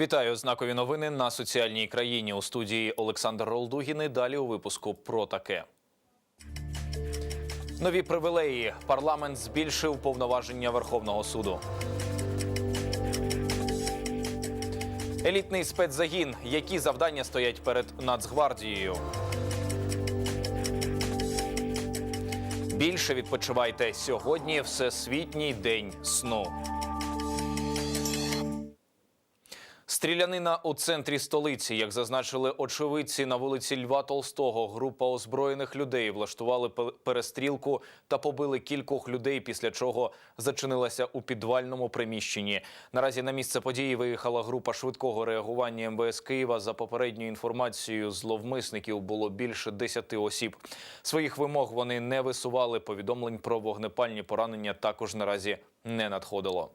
Вітаю знакові новини на соціальній країні у студії Олександр Ролдугін. І Далі у випуску про таке. Нові привілеї. Парламент збільшив повноваження Верховного суду. Елітний спецзагін. Які завдання стоять перед Нацгвардією? Більше відпочивайте сьогодні. Всесвітній день сну. Стрілянина у центрі столиці, як зазначили очевидці на вулиці Льва Толстого, група озброєних людей влаштували пе- перестрілку та побили кількох людей, після чого зачинилася у підвальному приміщенні. Наразі на місце події виїхала група швидкого реагування МВС Києва. За попередньою інформацією, зловмисників було більше десяти осіб. Своїх вимог вони не висували. Повідомлень про вогнепальні поранення також наразі не надходило.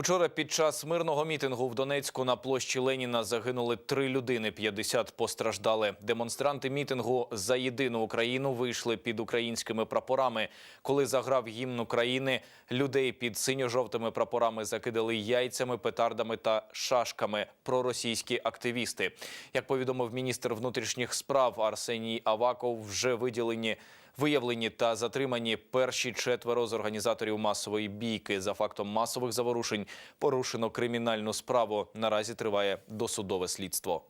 Учора під час мирного мітингу в Донецьку на площі Леніна загинули три людини, 50 постраждали. Демонстранти мітингу за єдину Україну вийшли під українськими прапорами. Коли заграв гімн України, людей під синьо-жовтими прапорами закидали яйцями, петардами та шашками проросійські активісти. Як повідомив міністр внутрішніх справ Арсеній Аваков, вже виділені Виявлені та затримані перші четверо з організаторів масової бійки. За фактом масових заворушень порушено кримінальну справу. Наразі триває досудове слідство.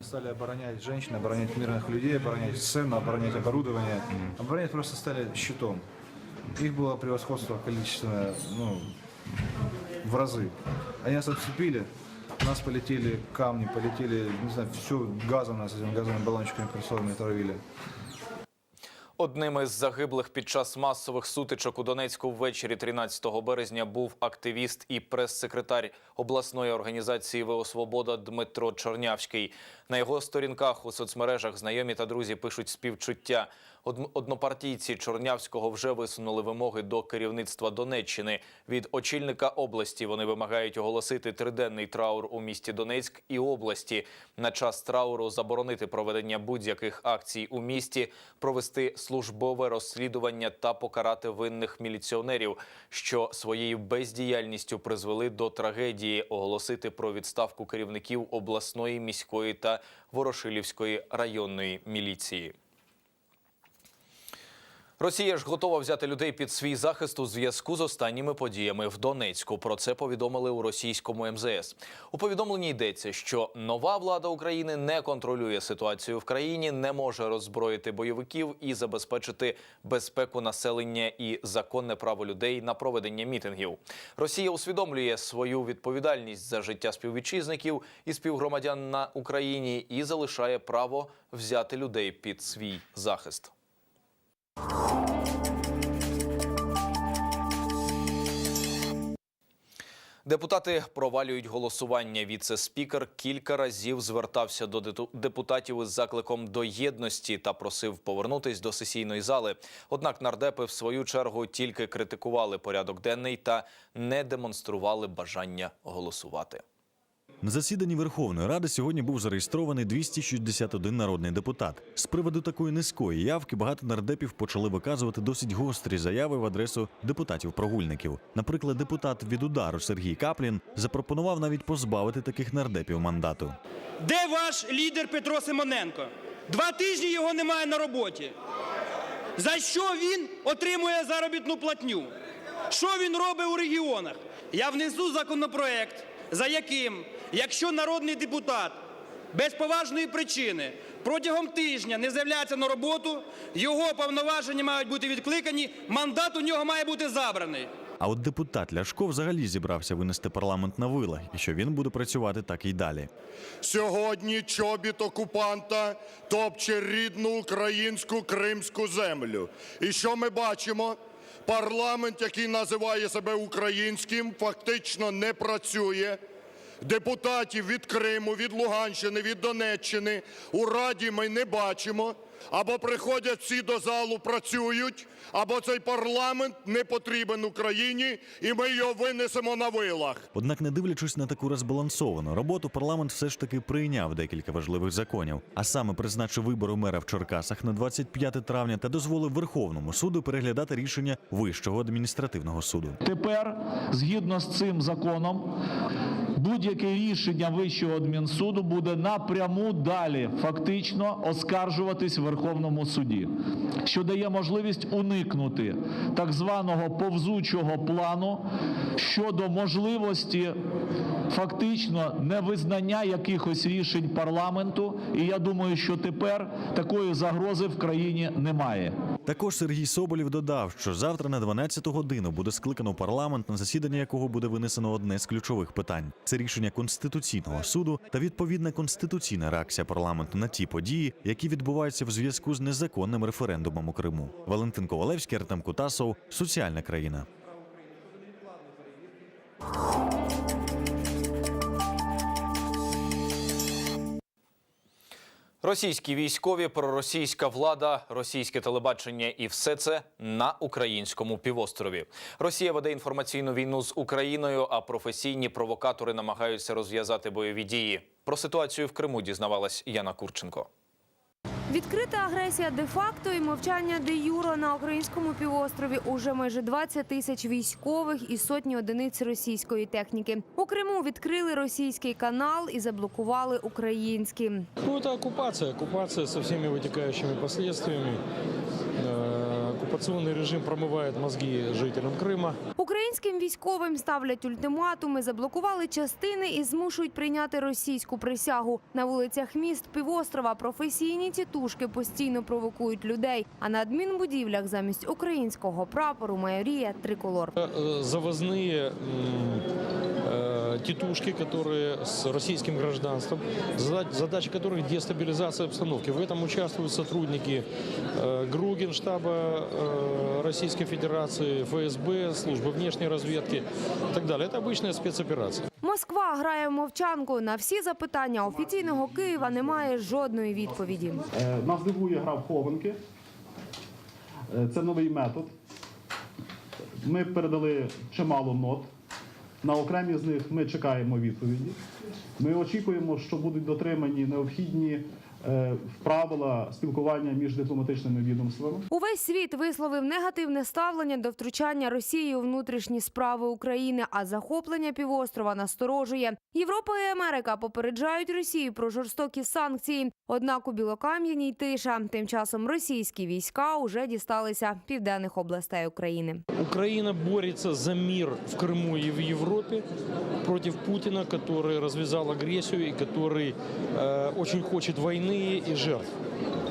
Стали оборонять женщин, оборонять мирных людей, оборонять сцену, оборонять оборудование. Оборонять просто стали щитом. Их было превосходство количественное, ну, в разы. Они нас обступили, у нас полетели камни, полетели, не знаю, все газом нас этими газовыми баллончиками прессованными травили. Одним із загиблих під час масових сутичок у Донецьку ввечері 13 березня був активіст і прес-секретар обласної організації ВО Свобода Дмитро Чорнявський. На його сторінках у соцмережах знайомі та друзі пишуть співчуття. Од- Однопартійці Чорнявського вже висунули вимоги до керівництва Донеччини. Від очільника області вони вимагають оголосити триденний траур у місті Донецьк і області. На час трауру заборонити проведення будь-яких акцій у місті, провести службове розслідування та покарати винних міліціонерів, що своєю бездіяльністю призвели до трагедії, оголосити про відставку керівників обласної, міської та Ворошилівської районної міліції. Росія ж готова взяти людей під свій захист у зв'язку з останніми подіями в Донецьку. Про це повідомили у російському МЗС. У повідомленні йдеться, що нова влада України не контролює ситуацію в країні, не може роззброїти бойовиків і забезпечити безпеку населення і законне право людей на проведення мітингів. Росія усвідомлює свою відповідальність за життя співвітчизників і співгромадян на Україні і залишає право взяти людей під свій захист. Депутати провалюють голосування. Віце-спікер кілька разів звертався до депутатів із закликом до єдності та просив повернутись до сесійної зали. Однак нардепи в свою чергу тільки критикували порядок денний та не демонстрували бажання голосувати. На засіданні Верховної Ради сьогодні був зареєстрований 261 народний депутат. З приводу такої низької явки багато нардепів почали виказувати досить гострі заяви в адресу депутатів-прогульників. Наприклад, депутат від удару Сергій Каплін запропонував навіть позбавити таких нардепів мандату. Де ваш лідер Петро Симоненко? Два тижні його немає на роботі. За що він отримує заробітну платню? Що він робить у регіонах? Я внесу законопроект, за яким, якщо народний депутат без поважної причини протягом тижня не з'являється на роботу, його повноваження мають бути відкликані, мандат у нього має бути забраний. А от депутат Ляшко взагалі зібрався винести парламент на вила, і що він буде працювати так і далі. Сьогодні чобіт окупанта топче рідну українську кримську землю. І що ми бачимо? Парламент, який називає себе українським, фактично не працює. Депутатів від Криму, від Луганщини, від Донеччини у Раді ми не бачимо. Або приходять всі до залу, працюють, або цей парламент не потрібен Україні, і ми його винесемо на вилах. Однак, не дивлячись на таку розбалансовану роботу, парламент все ж таки прийняв декілька важливих законів, а саме призначив вибори мера в Черкасах на 25 травня та дозволив Верховному суду переглядати рішення Вищого адміністративного суду. Тепер, згідно з цим законом, будь-яке рішення Вищого адмінсуду буде напряму далі фактично оскаржуватись в Верховному суді, що дає можливість уникнути так званого повзучого плану щодо можливості фактично невизнання якихось рішень парламенту. І я думаю, що тепер такої загрози в країні немає. Також Сергій Соболєв додав, що завтра на 12 годину буде скликано парламент, на засідання якого буде винесено одне з ключових питань: це рішення конституційного суду та відповідна конституційна реакція парламенту на ті події, які відбуваються в зв'язку з незаконним референдумом у Криму. Валентин Ковалевський, Артем Кутасов, соціальна країна. Російські військові, проросійська влада, російське телебачення і все це на українському півострові. Росія веде інформаційну війну з Україною, а професійні провокатори намагаються розв'язати бойові дії. Про ситуацію в Криму дізнавалась Яна Курченко. Відкрита агресія де-факто і мовчання де-юро на українському півострові уже майже 20 тисяч військових і сотні одиниць російської техніки. У Криму відкрили російський канал і заблокували український. Ну, окупація. Окупація Оккупация со всеми вытекающими последствиями Э, Оккупационный режим промывает мозги жителям Крыма. Українським військовим ставлять ультиматуми, заблокували частини і змушують прийняти російську присягу. На вулицях міст півострова професійні тітушки постійно провокують людей. А на адмінбудівлях замість українського прапору майоріє триколор. Э, Завозные м, э, тетушки, которые с российским гражданством, зада- задача которых дестабилизация обстановки. В этом участвуют сотрудники э, ГРУ, Генштаба э, Российской Федерации, ФСБ, службы внешней разведки и так далее. Это обычная спецоперация. Москва грає в мовчанку. На всі запитання офіційного Києва немає жодної відповіді. Е, Нас дивує гра в хованки. Е, Це новий метод. Ми передали чимало нот. на окремі з них ми чекаємо відповіді. Ми очікуємо, що будуть дотримані необхідні е, правила спілкування між дипломатичними відомствами. Увесь світ висловив негативне ставлення до втручання Росії у внутрішні справи України, а захоплення півострова насторожує. Європа і Америка попереджають Росію про жорстокі санкції. Однак у Білокам'яній тиша. Тим часом російські війська уже дісталися південних областей України. Украина борется за мир в Крыму и в Европе против Путина, который развязал агрессию и который э, очень хочет войны и жертв.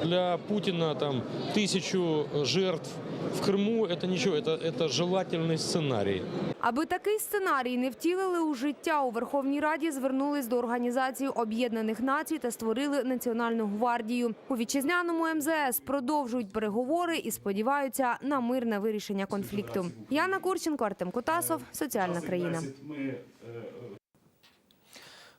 Для Путина там тысячу жертв в Крыму это ничего, это, это желательный сценарий. Аби такий сценарій не втілили у життя, у Верховній Раді звернулись до Організації Об'єднаних Націй та створили Національну гвардію. У вітчизняному МЗС продовжують переговори і сподіваються на мирне вирішення конфлікту. Яна Курченко, Артем Котасов, соціальна країна.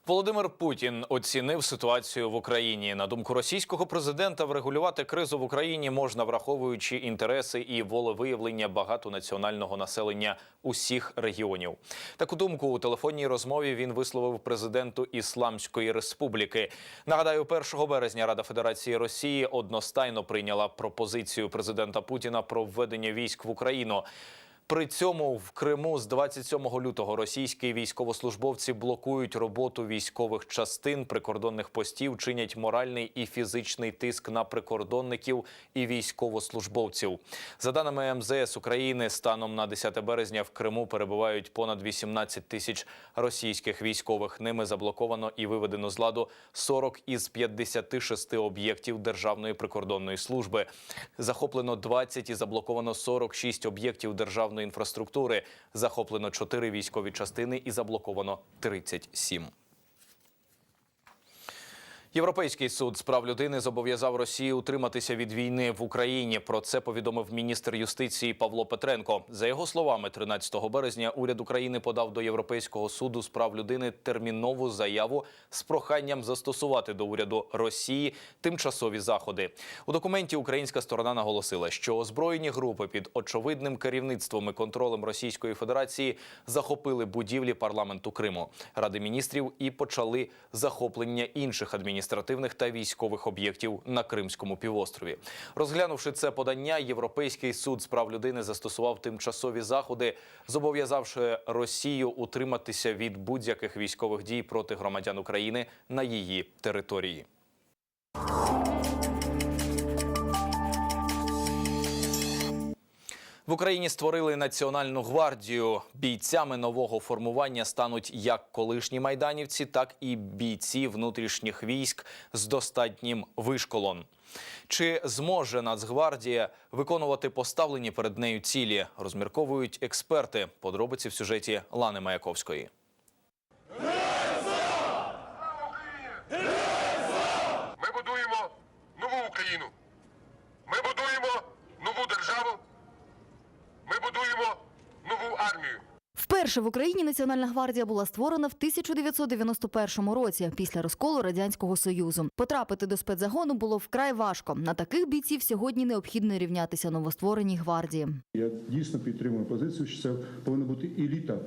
Володимир Путін оцінив ситуацію в Україні. На думку російського президента, врегулювати кризу в Україні можна, враховуючи інтереси і волевиявлення багатонаціонального населення усіх регіонів. Таку думку у телефонній розмові він висловив президенту Ісламської Республіки. Нагадаю, 1 березня Рада Федерації Росії одностайно прийняла пропозицію президента Путіна про введення військ в Україну. При цьому в Криму з 27 лютого російські військовослужбовці блокують роботу військових частин, прикордонних постів, чинять моральний і фізичний тиск на прикордонників і військовослужбовців. За даними МЗС України, станом на 10 березня в Криму перебувають понад 18 тисяч російських військових. Ними заблоковано і виведено з ладу 40 із 56 об'єктів Державної прикордонної служби. Захоплено 20 і заблоковано 46 об'єктів державної інфраструктури. Захоплено 4 військові частини і заблоковано 37. Європейський суд з прав людини зобов'язав Росію утриматися від війни в Україні. Про це повідомив міністр юстиції Павло Петренко. За його словами, 13 березня уряд України подав до Європейського суду з прав людини термінову заяву з проханням застосувати до уряду Росії тимчасові заходи. У документі українська сторона наголосила, що озброєні групи під очевидним керівництвом і контролем Російської Федерації захопили будівлі парламенту Криму, ради міністрів і почали захоплення інших адміністративних та військових об'єктів на Кримському півострові. Розглянувши це подання, Європейський суд з прав людини застосував тимчасові заходи, зобов'язавши Росію утриматися від будь-яких військових дій проти громадян України на її території. В Україні створили національну гвардію. Бійцями нового формування стануть як колишні майданівці, так і бійці внутрішніх військ з достатнім вишколом. Чи зможе Нацгвардія виконувати поставлені перед нею цілі? Розмірковують експерти. Подробиці в сюжеті Лани Маяковської. Ми будуємо нову Україну. Ми будуємо нову державу. Ми будуємо нову армію. Вперше в Україні Національна гвардія була створена в 1991 році після розколу радянського союзу. Потрапити до спецзагону було вкрай важко. На таких бійців сьогодні необхідно рівнятися новоствореній гвардії. Я дійсно підтримую позицію, що це повинна бути еліта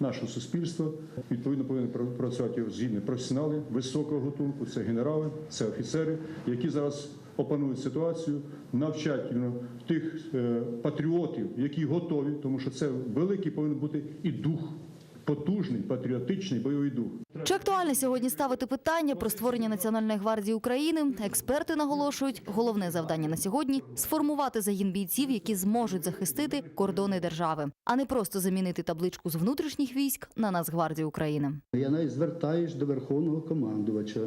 нашого суспільства. Відповідно, повинні пр- працювати згідні професіонали високого готунку. Це генерали, це офіцери, які зараз опанують ситуацію, навчать ну, тих е, патріотів, які готові, тому що це великий повинен бути і дух, потужний, патріотичний бойовий дух. Чи актуально сьогодні ставити питання про створення Національної гвардії України? Експерти наголошують, головне завдання на сьогодні сформувати загін бійців, які зможуть захистити кордони держави, а не просто замінити табличку з внутрішніх військ на Нацгвардію України. Я навіть звертаюсь до Верховного командувача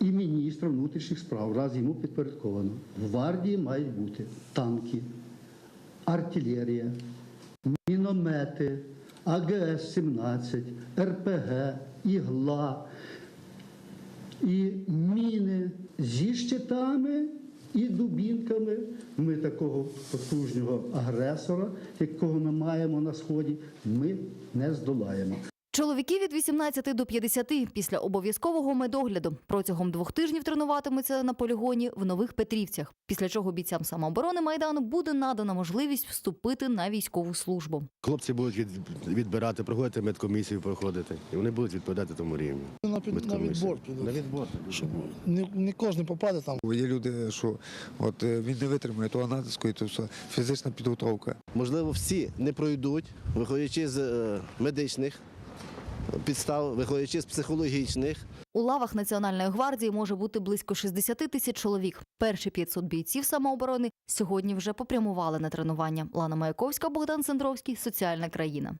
і міністра внутрішніх справ, раз йому підпорядковано. В гвардії мають бути танки, артилерія, міномети, АГС-17, РПГ, ігла і міни зі щитами і дубінками. Ми такого потужного агресора, якого ми маємо на сході, ми не здолаємо. Чоловіки від 18 до 50 після обов'язкового медогляду протягом двох тижнів тренуватимуться на полігоні в Нових Петрівцях. Після чого бійцям самооборони майдану буде надана можливість вступити на військову службу. Хлопці будуть від, відбирати, проходити медкомісію, проходити, і вони будуть відповідати тому рівню. На, під, на відбор підуть. На відбор. Щоб не, не кожен попаде там. Є люди, що от е, він не витримує того натиску, і то все фізична підготовка. Можливо, всі не пройдуть, виходячи з е, медичних підстав, виходячи з психологічних. У лавах Національної гвардії може бути близько 60 тисяч чоловік. Перші 500 бійців самооборони сьогодні вже попрямували на тренування. Лана Маяковська, Богдан Сендровський соціальна країна.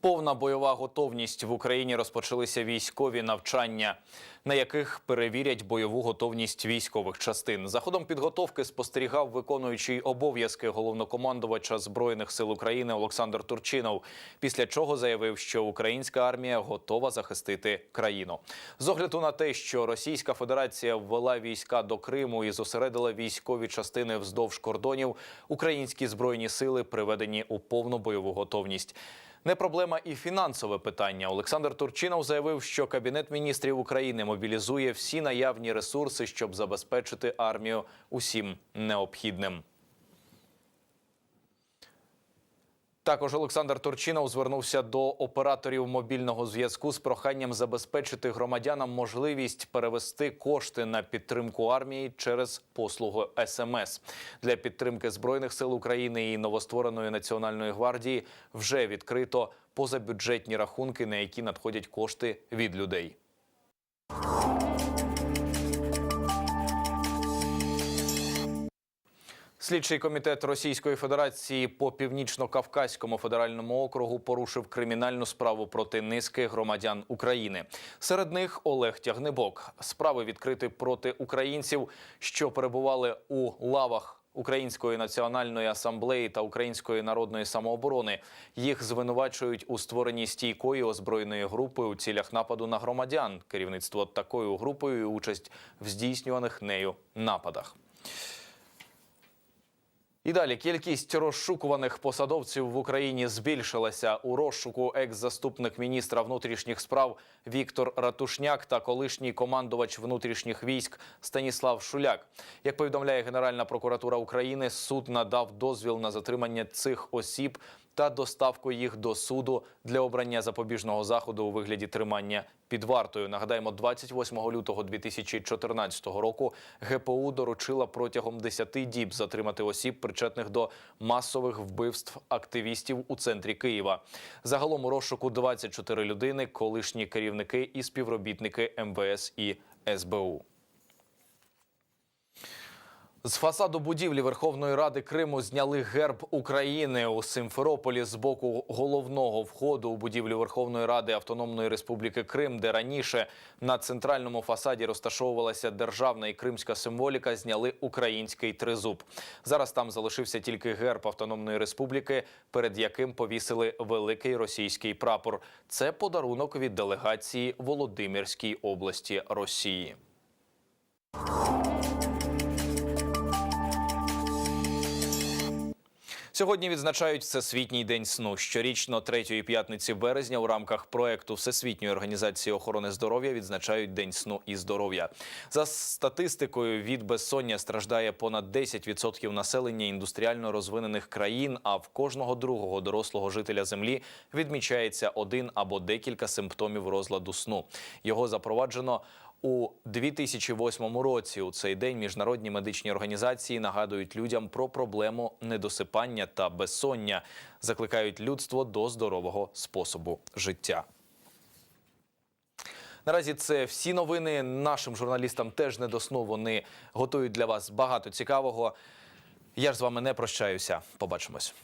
Повна бойова готовність в Україні розпочалися військові навчання, на яких перевірять бойову готовність військових частин. За ходом підготовки спостерігав виконуючий обов'язки головнокомандувача збройних сил України Олександр Турчинов. Після чого заявив, що українська армія готова захистити країну. З огляду на те, що Російська Федерація ввела війська до Криму і зосередила військові частини вздовж кордонів, українські збройні сили приведені у повну бойову готовність. Не проблема і фінансове питання. Олександр Турчинов заявив, що Кабінет міністрів України мобілізує всі наявні ресурси, щоб забезпечити армію усім необхідним. Також Олександр Турчинов звернувся до операторів мобільного зв'язку з проханням забезпечити громадянам можливість перевести кошти на підтримку армії через послугу СМС. Для підтримки збройних сил України і новоствореної національної гвардії вже відкрито позабюджетні рахунки, на які надходять кошти від людей. Слідчий комітет Російської Федерації по північно-кавказькому федеральному округу порушив кримінальну справу проти низки громадян України. Серед них Олег Тягнебок. Справи відкриті проти українців, що перебували у лавах Української національної асамблеї та Української народної самооборони. Їх звинувачують у створенні стійкої озброєної групи у цілях нападу на громадян. Керівництво такою групою і участь в здійснюваних нею нападах. І далі кількість розшукуваних посадовців в Україні збільшилася. У розшуку екс-заступник міністра внутрішніх справ Віктор Ратушняк та колишній командувач внутрішніх військ Станіслав Шуляк. Як повідомляє Генеральна прокуратура України, суд надав дозвіл на затримання цих осіб та доставку їх до суду для обрання запобіжного заходу у вигляді тримання під вартою. Нагадаємо, 28 лютого 2014 року ГПУ доручила протягом 10 діб затримати осіб, причетних до масових вбивств активістів у центрі Києва. Загалом у розшуку 24 людини, колишні керівники і співробітники МВС і СБУ. З фасаду будівлі Верховної Ради Криму зняли герб України у Симферополі з боку головного входу у будівлю Верховної Ради Автономної Республіки Крим, де раніше на центральному фасаді розташовувалася державна і кримська символіка. Зняли український тризуб. Зараз там залишився тільки герб Автономної Республіки, перед яким повісили великий російський прапор. Це подарунок від делегації Володимирській області Росії. Сьогодні відзначають Всесвітній день сну. Щорічно, третьої п'ятниці березня, у рамках проекту Всесвітньої організації охорони здоров'я відзначають День сну і здоров'я. За статистикою, від безсоння страждає понад 10% населення індустріально розвинених країн. А в кожного другого дорослого жителя землі відмічається один або декілька симптомів розладу сну. Його запроваджено у 2008 році у цей день міжнародні медичні організації нагадують людям про проблему недосипання та безсоння, закликають людство до здорового способу життя. Наразі це всі новини. Нашим журналістам теж не до сну. Вони готують для вас багато цікавого. Я ж з вами не прощаюся. Побачимось.